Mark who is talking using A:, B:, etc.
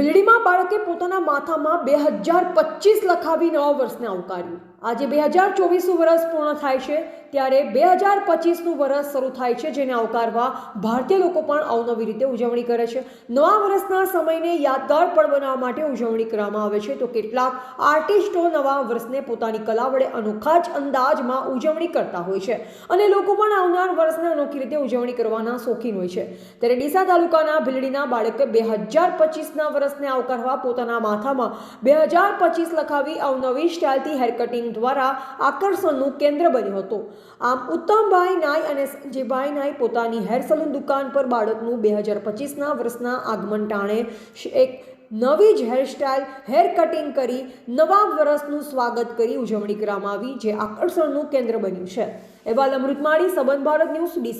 A: ભીલડીના બાળકે પોતાના માથામાં બે હજાર પચીસ લખાવી નવા વર્ષને આવકાર્યું. આજે બે હજાર ચોવીસનું વર્ષ પૂર્ણ થાય છે, ત્યારે બે હજાર પચીસનું વર્ષ શરૂ થાય છે, જેને આવકારવા ભારતીય લોકો પણ અવનવી રીતે ઉજવણી કરે છે. નવા વર્ષના સમયને યાદગાર પણ બનાવવા માટે ઉજવણી કરવામાં આવે છે. તો કેટલાક આર્ટિસ્ટો નવા વર્ષને પોતાની કલા વડે અનોખા જ અંદાજમાં ઉજવણી કરતા હોય છે અને લોકો પણ આવનાર વર્ષને અનોખી રીતે ઉજવણી કરવાના શોખીન હોય છે. ત્યારે ડીસા તાલુકાના ભીલડીના બાળકે બે હજાર પચીસના વર્ષને આવકારવા પોતાના માથામાં બે હજાર પચીસ લખાવી અવનવી સ્ટાઇલથી હેર કટિંગ દ્વારા આકર્ષણનું કેન્દ્ર બન્યું હતું. આમ ઉત્તમભાઈ નાય અને સંજયભાઈ નાય પોતાની હેર સલૂન દુકાન પર બાળકનું બે હજાર પચીસના વર્ષના આગમન ટાણે એક નવી જ હેરસ્ટાઇલ હેર કટિંગ કરી નવા વર્ષનું સ્વાગત કરી ઉજવણી કરવામાં આવી, જે આકર્ષણનું કેન્દ્ર બન્યું છે. એવા અમૃતમાળી, સંબંધ ભારત ન્યૂઝ, ડીસા.